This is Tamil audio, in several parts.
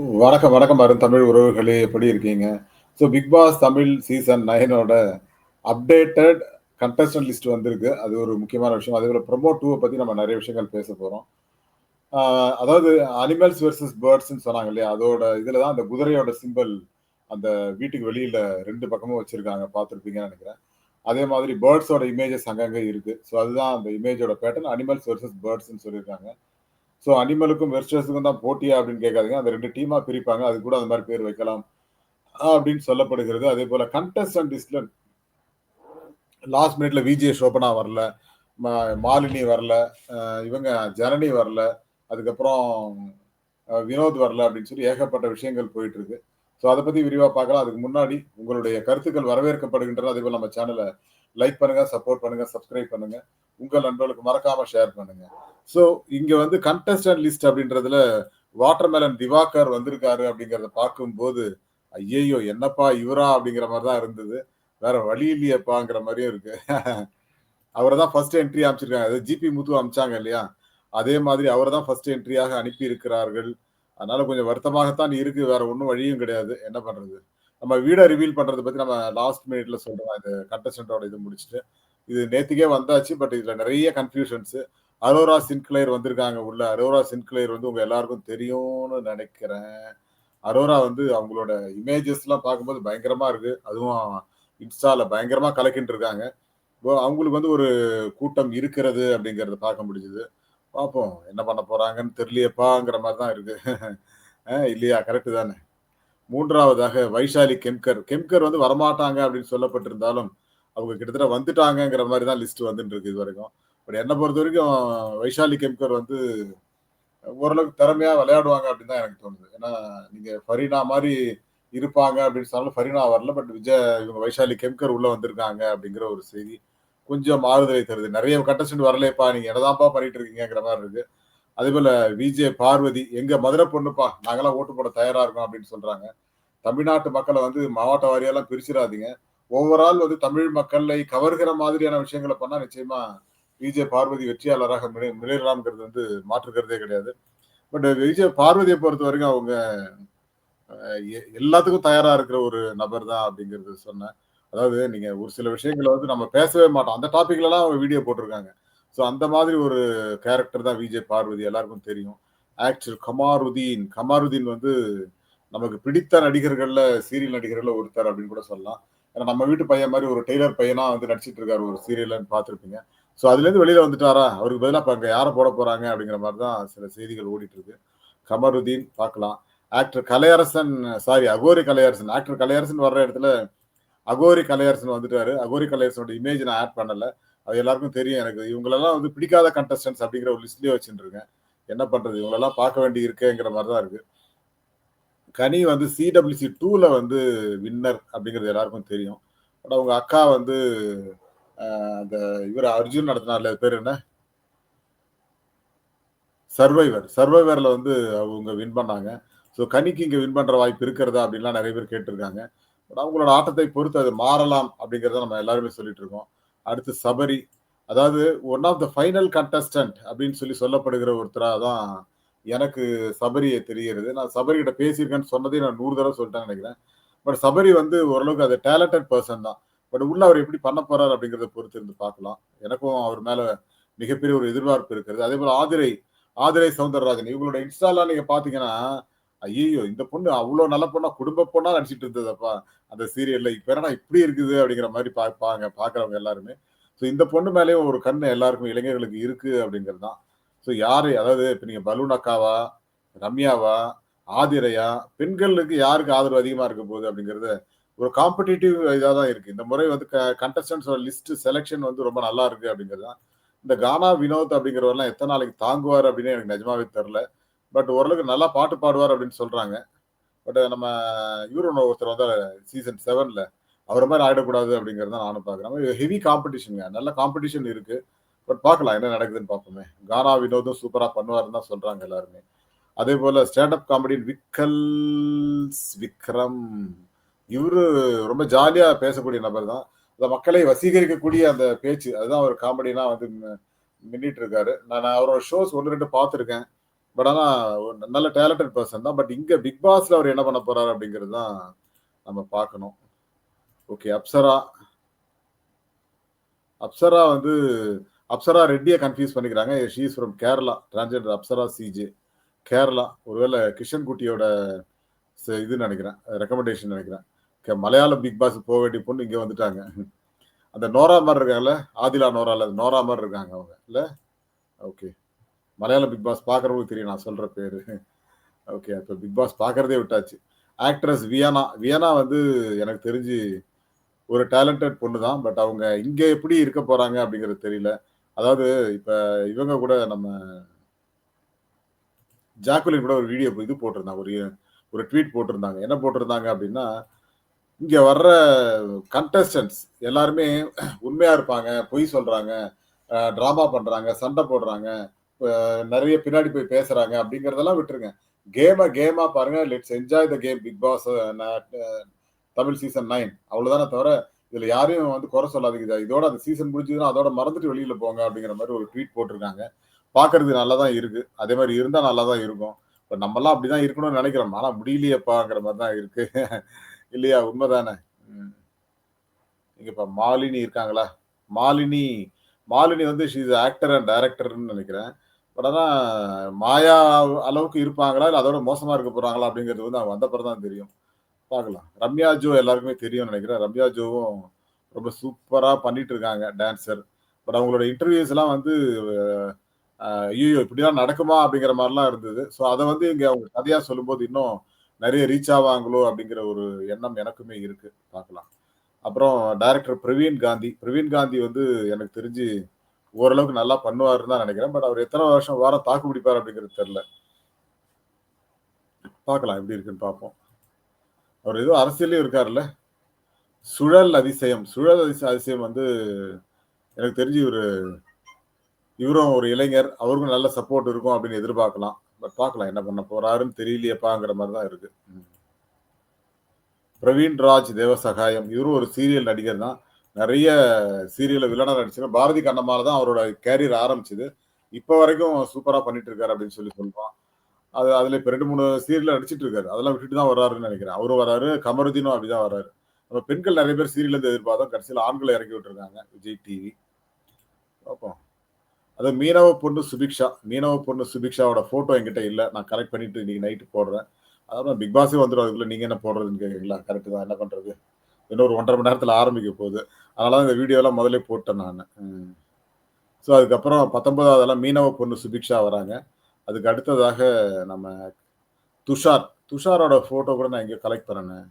வணக்கம், வணக்கம் அருண் தமிழ் உறவுகளே எப்படி இருக்கீங்க? So Bigg Boss Tamil season நைனோட updated contestant list வந்திருக்கு. அது ஒரு முக்கியமான விஷயம். அதே போல் ப்ரொமோ டூவை பற்றி நம்ம நிறைய விஷயங்கள் பேச போகிறோம் அதாவது அனிமல்ஸ் வெர்சஸ் பேர்ட்ஸ்ன்னு சொன்னாங்க இல்லையா? அதோட இதில் தான் அந்த குதிரையோட சிம்பிள் அந்த வீட்டுக்கு வெளியில் ரெண்டு பக்கமும் வச்சுருக்காங்க பார்த்துருப்பீங்கன்னு நினைக்கிறேன் அதே மாதிரி பேர்ட்ஸோட இமேஜஸ் அங்கங்கே இருக்குது ஸோ அதுதான் அந்த இமேஜோட பேட்டர்ன் அனிமல்ஸ் வெர்சஸ் பேர்ட்ஸ்ன்னு சொல்லியிருக்காங்க. ஸோ அனிமலுக்கும் வெர்சஸுக்கும் தான் போட்டியா அப்படின்னு கேட்காதீங்க. அந்த ரெண்டு டீமா பிரிப்பாங்க. அது கூட அந்த மாதிரி பேர் வைக்கலாம். அப்படின்னு சொல்லப்படுகிறது. அதே போல கண்டஸ்டன்ட் லிஸ்ட்ல லாஸ்ட் மினிட்ல விஜே ஷோபனா வரல. மாலினி வரல. இவங்க ஜனனி வரல. அதுக்கப்புறம் வினோத் வரல அப்படின்னு சொல்லி ஏகப்பட்ட விஷயங்கள் போயிட்டு இருக்கு. ஸோ அதை பத்தி விரிவா பார்க்கலாம். அதுக்கு முன்னாடி உங்களுடைய கருத்துக்கள் வரவேற்கப்படுகின்றன. அதேபோல நம்ம சேனலை லைக் பண்ணுங்க, சப்போர்ட் பண்ணுங்க, சப்ஸ்கிரைப் பண்ணுங்க. உங்கள் நண்பர்களுக்கு மறக்காம ஷேர் பண்ணுங்க. ஸோ இங்க வந்து கண்டஸ்டன்ட் லிஸ்ட் அப்படின்றதுல வாட்டர்மெலன் திவாகர் வந்திருக்காரு அப்படிங்கிறத பார்க்கும்போது, ஐயையோ என்னப்பா இவரா? அப்படிங்கிற மாதிரி தான் இருந்தது. வேற வழி இல்லையேப்பாங்கிற மாதிரியும் இருக்கு. அவரை தான் ஃபர்ஸ்ட் என்ட்ரி அனுப்பிச்சிருக்காங்க. அது ஜிபி முத்து அனுப்பிச்சாங்க இல்லையா? அதே மாதிரி அவரை தான் ஃபர்ஸ்ட் என்ட்ரியாக அனுப்பி இருக்கிறார்கள். அதனால கொஞ்சம் வருத்தமாகத்தான் இருக்கு. வேற ஒன்றும் வழியும் கிடையாது. என்ன பண்றது? நம்ம வீடை ரிவீல் பண்றத பத்தி நம்ம லாஸ்ட் மினிட்ல சொல்றோம். இது கண்டஸ்டன்டோட இது முடிச்சுட்டு. இது நேத்துக்கே வந்தாச்சு. பட் இதுல நிறைய கன்ஃபியூஷன்ஸ் அரோரா சின்க்ளேர் வந்திருக்காங்க உள்ள. அரோரா சின்க்ளேர் வந்து உங்க எல்லாருக்கும் தெரியும்னு நினைக்கிறேன் அரோரா வந்து அவங்களோட இமேஜஸ்லாம் பார்க்கும்போது பயங்கரமா இருக்கு. அதுவும் இன்ஸ்டால பயங்கரமா கலக்கின்னு இருக்காங்க. இப்போ அவங்களுக்கு வந்து ஒரு கூட்டம் இருக்கிறது அப்படிங்கிறத பார்க்க முடிஞ்சது. பார்ப்போம். என்ன பண்ண போறாங்கன்னு தெரியலையப்பாங்கிற மாதிரி தான் இருக்கு. இல்லையா? கரெக்டு தானே. மூன்றாவதாக வைஷாலி கெம்கர். கெம்கர் வந்து வரமாட்டாங்க அப்படின்னு சொல்லப்பட்டிருந்தாலும், அவங்க கிட்டத்தட்ட வந்துட்டாங்கங்கிற மாதிரி தான் லிஸ்ட் வந்துட்டு இருக்கு இதுவரைக்கும். பட் என்னை பொறுத்த வரைக்கும் வைஷாலி கெம்கர் வந்து ஓரளவுக்கு திறமையா விளையாடுவாங்க அப்படின்னு தான் எனக்கு தோணுது. ஏன்னா நீங்க ஃபரீனா மாதிரி இருப்பாங்க அப்படின்னு சொன்னாலும் ஃபரீனா வரல. பட் விஜய் இவங்க வைஷாலி கெம்கர் உள்ள வந்திருக்காங்க அப்படிங்கிற ஒரு செய்தி கொஞ்சம் ஆறுதலை தருது. நெறைய கண்டஸ்டன்ட் வரலையப்பா நீங்க என்னதான்ப்பா பண்ணிட்டு இருக்கீங்கங்கிற மாதிரி இருக்கு. அதேபோல விஜே பார்வதி எங்க மதுரை பொண்ணுப்பா. நாங்களாம் ஓட்டு போட தயாரா இருக்கோம் அப்படின்னு சொல்றாங்க. தமிழ்நாட்டு மக்களை வந்து மாவட்ட வாரியெல்லாம் பிரிச்சிடாதீங்க ஓவரால் வந்து தமிழ் மக்களை கவர்கிற மாதிரியான விஷயங்களை பண்ணா நிச்சயமா விஜே பார்வதி வெற்றியாளராக மிளி மிளிரலாம்ங்கிறது வந்து மாற்றுக்கிறதே கிடையாது. பட் விஜே பொறுத்த வரைக்கும் அவங்க எ எல்லாத்துக்கும் தயாரா இருக்கிற ஒரு நபர் தான் அப்படிங்கிறது சொன்னேன். அதாவது நீங்க ஒரு சில விஷயங்கள வந்து நம்ம பேசவே மாட்டோம். அந்த டாபிக்லலாம் அவங்க வீடியோ போட்டிருக்காங்க. ஸோ அந்த மாதிரி ஒரு கேரக்டர் தான் விஜே பார்வதி எல்லாருக்கும் தெரியும். ஆக்டர் கமாருதீன். கமாருதீன் வந்து நமக்கு பிடித்த நடிகர்கள்ல சீரியல் நடிகர்கள்ல ஒருத்தர் அப்படின்னு கூட சொல்லலாம். ஏன்னா நம்ம வீட்டு பையன் மாதிரி ஒரு டெய்லர் பையனா வந்து நடிச்சிட்டு இருக்காரு ஒரு சீரியல்னு பார்த்துருப்பீங்க ஸோ அதுலேருந்து வெளியில வந்துட்டாரா? அவருக்கு பதிலாக இப்போ அங்க யாரை போட போறாங்க அப்படிங்கிற மாதிரி தான் சில செய்திகள் ஓடிட்டு இருக்கு. கமருதீன் பார்க்கலாம். Actor Kalaiyarasan sorry Aghori Kalaiyarasan. Actor Kalaiyarasan வர்ற இடத்துல அகோரி கலையரசன் வந்துட்டாரு. அகோரி கலையரசனோட இமேஜ் நான் ஆட் பண்ணல. அது எல்லாருக்கும் தெரியும் எனக்கு. இவங்களெல்லாம் வந்து பிடிக்காத கண்டஸ்டன்ஸ் அப்படிங்கிற ஒரு லிஸ்ட்லயே வச்சுட்டு இருக்கேன். என்ன பண்றது? இவங்களெல்லாம் பார்க்க வேண்டி இருக்கேங்கிற மாதிரி தான் இருக்கு. கனி வந்து சிடபிள்யூசி டூல வந்து வின்னர் அப்படிங்கிறது எல்லாருக்கும் தெரியும். பட் அவங்க அக்கா வந்து அந்த இவர் அர்ஜுன் நடத்தினார்ல பேர் என்ன? சர்வைவர். சர்வைவர்ல வந்து அவங்க வின் பண்ணாங்க. ஸோ கனிக்கு இங்க வின் பண்ற வாய்ப்பு இருக்கிறதா? அப்படின்லாம் நிறைய பேர் கேட்டிருக்காங்க. பட் அவங்களோட ஆட்டத்தை பொறுத்து அது மாறலாம் அப்படிங்கிறத நம்ம எல்லாருமே சொல்லிட்டு இருக்கோம். அடுத்து சபரி. அதாவது one of the final contestant அப்படின்னு சொல்லி சொல்லப்படுகிற ஒருத்தராக தான் எனக்கு சபரியை தெரிகிறது. நான் சபரி கிட்ட பேசியிருக்கேன்னு சொன்னதே நான் நூறு தடவை சொல்லிட்டேன்னு நினைக்கிறேன் பட் சபரி வந்து ஓரளவுக்கு அது டேலண்டட் பர்சன் தான். பட் உள்ள அவர் எப்படி பண்ண போறாரு அப்படிங்கிறத பொறுத்து இருந்து பார்க்கலாம். எனக்கும் அவர் மேல மிகப்பெரிய ஒரு எதிர்பார்ப்பு இருக்கிறது. அதே போல் ஆதிரை ஆதிரை சவுந்தரராஜன் இவங்களோட இன்ஸ்டாலாம் நீங்க பார்த்தீங்கன்னா, ஐயோ இந்த பொண்ணு அவ்வளோ நல்ல பொண்ணா, குடும்ப பொண்ணா நடிச்சிட்டு இருந்ததப்பா அந்த சீரியல்ல. இப்ப என்னடா இப்படி இருக்குது அப்படிங்கிற மாதிரி பார்ப்பாங்க பார்க்குறவங்க எல்லாருமே. ஸோ இந்த பொண்ணு மேலேயும் ஒரு கண்ணு எல்லாருக்கும் இளைஞர்களுக்கு இருக்கு அப்படிங்கிறது தான். ஸோ யாரு அதாவது இப்போ நீங்க பலூன் அக்காவா? ரம்யாவா? ஆதிரையா? பெண்களுக்கு யாருக்கு ஆதரவு அதிகமா இருக்க போகுது அப்படிங்கிறது ஒரு காம்படிட்டிவ் இதாக தான் இருக்கு. இந்த முறை வந்து க கண்டஸ்டன்ட்ஸோட லிஸ்ட் செலெக்ஷன் வந்து ரொம்ப நல்லா இருக்கு அப்படிங்கிறது தான். இந்த கானா வினோத் அப்படிங்கிறவர்லாம் எத்தனை நாளைக்கு தாங்குவார் அப்படின்னு எனக்கு நிஜமாவே தெரில பட் ஓரளவுக்கு நல்லா பாட்டு பாடுவார் அப்படின்னு சொல்றாங்க. பட் நம்ம இவரு ஒருத்தர் வந்து சீசன் 7ல. அவர மாரி ஆயிடக்கூடாது அப்படிங்கிறது தான் நானும் பார்க்குறேன். ஹெவி காம்படிஷனுங்க நல்ல காம்படிஷன் இருக்கு. பட் பார்க்கலாம் என்ன நடக்குதுன்னு பார்ப்போமே. கானா வினோதும் சூப்பராக பண்ணுவாருன்னு தான் சொல்றாங்க எல்லாருமே. அதே போல ஸ்டாண்டப் காமெடியின் விக்கல்ஸ் விக்ரம். இவரு ரொம்ப ஜாலியா பேசக்கூடிய நபர் தான். அந்த மக்களை வசீகரிக்கக்கூடிய அந்த பேச்சு அதுதான் அவர் காமெடினா வந்து மின்னிட்டு இருக்காரு. நான் அவரோட ஷோஸ் 1, 2 பார்த்துருக்கேன். பட் ஆனால் ஒரு நல்ல டேலண்டட் பர்சன் தான். பட் இங்கே பிக் பாஸில் அவர் என்ன பண்ண போறாரு அப்படிங்கிறது தான் நம்ம பார்க்கணும். ஓகே அப்சரா அப்சரா வந்து அப்சரா ரெட்டியை கன்ஃபியூஸ் பண்ணிக்கிறாங்க. She's from Kerala transgender Apsara CJ Kerala ஒருவேளை கிஷன் குட்டியோட இது நினைக்கிறேன். ரெக்கமெண்டேஷன் நினைக்கிறேன். மலையாளம் பிக் பாஸ் போக வேண்டிய பொண்ணு இங்கே வந்துட்டாங்க. அந்த நோரா மாதிரி இருக்காங்கல்ல? ஆதிலா நோரா நோரா மாதிரி இருக்காங்க அவங்க. இல்லை? ஓகே மலையாளம் பிக் பாஸ் பார்க்குறவங்களுக்கு தெரியும் நான் சொல்கிற பேர். ஓகே இப்போ பிக் பாஸ் பார்க்குறதே விட்டாச்சு. ஆக்ட்ரஸ் வியனா வியனா வந்து எனக்கு தெரிஞ்சு ஒரு டேலண்டட் பொண்ணு தான் பட் அவங்க இங்கே எப்படி இருக்க போகிறாங்க அப்படிங்கிறது தெரியல. அதாவது இப்போ இவங்க கூட நம்ம ஜாக்குலின் கூட ஒரு வீடியோ இது போட்டிருந்தாங்க. ஒரு ஒரு ட்வீட் போட்டிருந்தாங்க. என்ன போட்டிருந்தாங்க அப்படின்னா இங்கே வர்ற கண்டஸ்டன்ஸ் எல்லாருமே உண்மையாக இருப்பாங்க பொய் சொல்கிறாங்க ட்ராமா பண்ணுறாங்க சண்டை போடுறாங்க. நிறைய பின்னாடி போய் பேசுறாங்க அப்படிங்கறதெல்லாம் விட்டுருங்க. கேமை கேமா பாருங்க. Let's enjoy the game Bigg Boss Tamil season nine அவ்வளவுதானே தவிர இதுல யாரையும் வந்து குறை சொல்லாதீங்க. இதோட அந்த சீசன் முடிஞ்சதுன்னா அதோட மறந்துட்டு வெளியில போங்க அப்படிங்கிற மாதிரி ஒரு ட்வீட் போட்டிருக்காங்க. பாக்குறது நல்லா தான் இருக்கு. அதே மாதிரி இருந்தா நல்லா தான் இருக்கும். இப்ப நம்மலாம் அப்படிதான் இருக்கணும்னு நினைக்கிறோம். ஆனா முடியலையேப்பாங்கிற மாதிரி தான் இருக்கு. இல்லையா? உண்மைதானே? ம். இங்க இப்ப மாலினி இருக்காங்களா? மாலினி. மாலினி வந்து ஷீஸ் ஆக்டர் அண்ட் டைரக்டர்னு நினைக்கிறேன். பட் மாயா அளவுக்கு இருப்பாங்களா இல்லை அதோட மோசமாக இருக்க போகிறாங்களா அப்படிங்கிறது வந்து அவங்க வந்த பிறகு தான் தெரியும். பார்க்கலாம். ரம்யா ஜோ எல்லாருக்குமே தெரியும்னு நினைக்கிறேன். ரம்யா ஜோவும் ரொம்ப சூப்பராக பண்ணிட்டு இருக்காங்க டான்ஸர் பட் அவங்களோட இன்டர்வியூஸ் எல்லாம் வந்து ஐயோ இப்படிலாம் நடக்குமா அப்படிங்கிற மாதிரிலாம் இருந்தது. ஸோ அதை வந்து இங்கே அவங்க கதையாக சொல்லும்போது இன்னும் நிறைய ரீச் ஆவாங்களோ அப்படிங்கிற ஒரு எண்ணம் எனக்குமே இருக்கு. பார்க்கலாம். அப்புறம் டைரக்டர் பிரவீன் காந்தி. பிரவீன் காந்தி வந்து எனக்கு தெரிஞ்சு ஓரளவுக்கு நல்லா பண்ணுவாருன்னு தான் நினைக்கிறேன். பட் அவர் எத்தனை வருஷம் வாரம் தாக்கு பிடிப்பார் அப்படிங்கிறது தெரில பார்க்கலாம் எப்படி இருக்குன்னு பார்ப்போம். அவர் ஏதோ அரசியலையும் இருக்காருல்ல. சுழல் அதிசயம். சுழல் அதிசய அதிசயம் வந்து எனக்கு தெரிஞ்சு ஒரு இவரும் ஒரு இளைஞர். அவருக்கும் நல்ல சப்போர்ட் இருக்கும் அப்படின்னு எதிர்பார்க்கலாம். பட் பார்க்கலாம் என்ன பண்ண போறாருன்னு தெரியலையப்பாங்கிற மாதிரி தான் இருக்கு. பிரவீன் ராஜ் தேவசகாயம். இவரும் ஒரு சீரியல் நடிகர் தான். நிறைய சீரியல வில்லனா நடிச்சிருக்கேன் பாரதி கண்ணம்மால தான் அவரோட கேரியர் ஆரம்பிச்சது. இப்போ வரைக்கும் சூப்பரா பண்ணிட்டு இருக்காரு அப்படின்னு சொல்லி சொல்றான் அது அதுல இப்ப ரெண்டு மூணு சீரியல் நடிச்சிட்டு இருக்காரு. அதெல்லாம் விட்டுட்டு தான் வர்றாருன்னு நினைக்கிறேன். அவரும் வராரு கமருதீனும் அப்படிதான் வர்றாரு. நம்ம பெண்கள் நிறைய பேர் சீரியல் இருந்து எதிர்பார்த்தோம். கடைசியில் ஆண்களை இறக்கி விட்டுருக்காங்க விஜய் டிவி பார்ப்போம். அது மீனவ பொண்ணு சுபிக்ஷா. மீனவ பொண்ணு சுபிக்ஷாவோட போட்டோ என்கிட்ட இல்லை. நான் கரெக்ட் பண்ணிட்டு இன்னைக்கு நைட்டு போடுறேன். அதான் பிக் பாஸே வந்துடும் அதுக்குள்ள நீங்க என்ன போடுறதுன்னு கேட்குறீங்களா? கரெக்ட் தான் என்ன பண்றது? இன்னொரு ஒன்றரை மணி நேரத்தில் ஆரம்பிக்க போகுது. அதனால தான் இந்த வீடியோலாம் முதல்ல போட்டேன் நான். ஸோ அதுக்கப்புறம் பத்தொன்பதாவதெல்லாம் மீனவ பொண்ணு சுபிக்ஷா வராங்க. அதுக்கு அடுத்ததாக நம்ம துஷார். துஷாரோட ஃபோட்டோ கூட நான் எங்கேயோ கலெக்ட் பண்ணேன்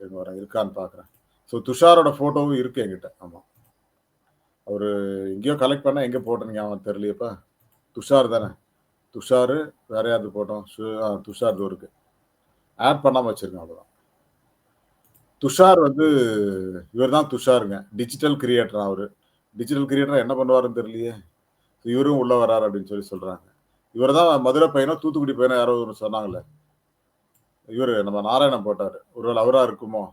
எங்கே வரேன் இருக்கான்னு பார்க்குறேன் ஸோ துஷாரோட ஃபோட்டோவும் இருக்கு என்கிட்ட. ஆமாம் அவர் எங்கேயோ கலெக்ட் பண்ண எங்கே போட்டேன்னு அவன் தெரியலையப்பா. துஷார் தானே. துஷார் வேற யாராவது போட்டோம் ஆ, துஷார் இது இருக்கு. ஆட் பண்ணாமல் வச்சுருக்கேன் அவ்வளோதான் துஷார் வந்து இவர் தான் துஷாருங்க. டிஜிட்டல் கிரியேட்டர் அவரு. டிஜிட்டல் கிரியேட்டர் என்ன பண்ணுவாருன்னு தெரியலையே. இவரும் உள்ள வராரு அப்படின்னு சொல்லி சொல்றாங்க. இவர் தான் மதுரை பையனோ தூத்துக்குடி பையனோ யாரோ ஒன்று சொன்னாங்கல்ல. இவர் நம்ம நாராயணன் ஒரு ஒருவேளை அவராக இருக்குமோ?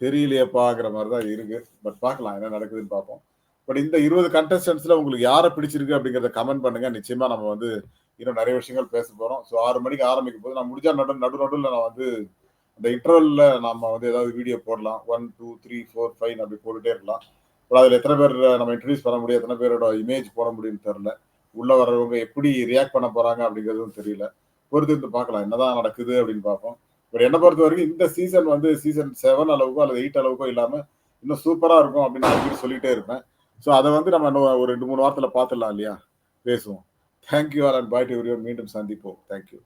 தெரியலையேப்பாங்கிற மாதிரி தான் இருக்கு. பட் பார்க்கலாம் என்ன நடக்குதுன்னு பார்ப்போம். பட் இந்த இருபது கண்டஸ்டன்ஸில் உங்களுக்கு யாரை பிடிச்சிருக்கு அப்படிங்கிறத கமெண்ட் பண்ணுங்க. நிச்சயமாக நம்ம வந்து இன்னும் நிறைய விஷயங்கள் பேச போகிறோம் ஸோ ஆறு மணிக்கு ஆரம்பிக்கும் போது நான் முடிஞ்சா நடு நடு நடுவில் நான் வந்து அந்த இன்டர்வல்ல நம்ம வந்து ஏதாவது வீடியோ போடலாம். One two three four five அப்படி போட்டுட்டே இருக்கலாம். பட் அதில் எத்தனை பேர் நம்ம இன்ட்ரடியூஸ் பண்ண முடியும் எத்தனை பேரோட இமேஜ் போட முடியும்னு தெரில உள்ள வர்றவங்க எப்படி ரியாக்ட் பண்ண போறாங்க அப்படிங்கிறதும் தெரியல. பொறுத்து இருந்து பார்க்கலாம். என்னதான் நடக்குது அப்படின்னு பார்ப்போம். இப்போ என்னை பொறுத்த வரைக்கும் இந்த சீசன் வந்து சீசன் செவன் அளவுக்கோ அல்லது எயிட் அளவுக்கோ இல்லாமல் இன்னும் சூப்பராக இருக்கும் அப்படின்னு நான் அடிக்கடி சொல்லிட்டே இருப்பேன். ஸோ அதை வந்து நம்ம இன்னும் ஒரு ரெண்டு மூணு வாரத்தில் பார்த்துடலாம் இல்லையா? பேசுவோம். Thank you all and bye to மீண்டும் சந்திப்போம். Thank you